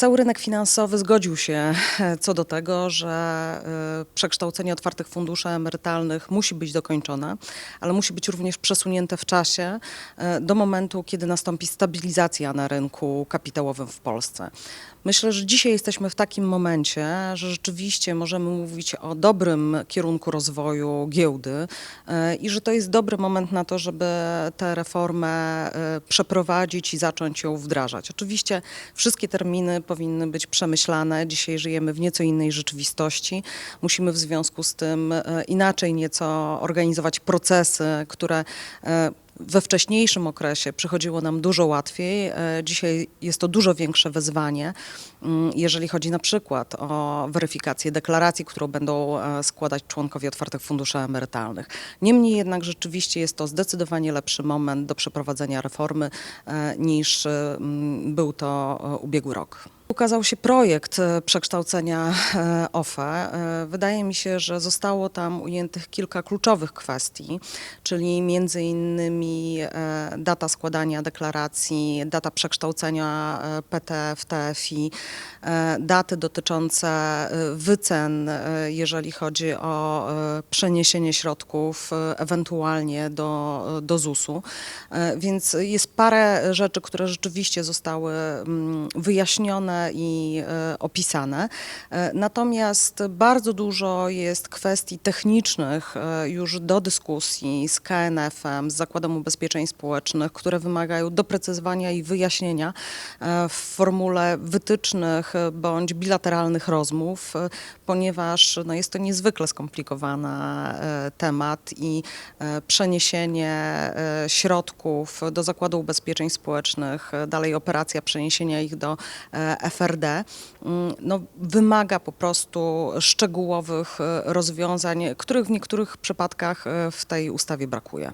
Cały rynek finansowy zgodził się e, co do tego, że e, przekształcenie otwartych funduszy emerytalnych musi być dokończone, ale musi być również przesunięte w czasie e, do momentu, kiedy nastąpi stabilizacja na rynku kapitałowym w Polsce. Myślę, że dzisiaj jesteśmy w takim momencie, że rzeczywiście możemy mówić o dobrym kierunku rozwoju giełdy i że to jest dobry moment na to, żeby tę reformę przeprowadzić i zacząć ją wdrażać. Oczywiście wszystkie terminy powinny być przemyślane. Dzisiaj żyjemy w nieco innej rzeczywistości. Musimy w związku z tym e, inaczej nieco organizować procesy, które e, we wcześniejszym okresie przychodziło nam dużo łatwiej. E, Dzisiaj jest to dużo większe wyzwanie, mm, jeżeli chodzi na przykład o weryfikację deklaracji, którą będą składać członkowie otwartych funduszy emerytalnych. Niemniej jednak rzeczywiście jest to zdecydowanie lepszy moment do przeprowadzenia reformy niż mm, był to ubiegły rok. Ukazał się projekt e, przekształcenia e, OFE. E, Wydaje mi się, że zostało tam ujętych kilka kluczowych kwestii, czyli między innymi e, data składania deklaracji, data przekształcenia e, PT w TFI, e, daty dotyczące e, wycen, e, jeżeli chodzi o e, przeniesienie środków e, ewentualnie do, do ZUS-u. E, Więc jest parę rzeczy, które rzeczywiście zostały mm, wyjaśnione i e, opisane. E, natomiast bardzo dużo jest kwestii technicznych e, już do dyskusji z KNF-em, z Zakładem Ubezpieczeń Społecznych, które wymagają doprecyzowania i wyjaśnienia w formule wytycznych bądź bilateralnych rozmów, ponieważ no, jest to niezwykle skomplikowany temat i przeniesienie środków do Zakładu Ubezpieczeń Społecznych, dalej operacja przeniesienia ich do FMS 4D, mm, no, wymaga po prostu szczegółowych e, rozwiązań, których w niektórych przypadkach e, w tej ustawie brakuje.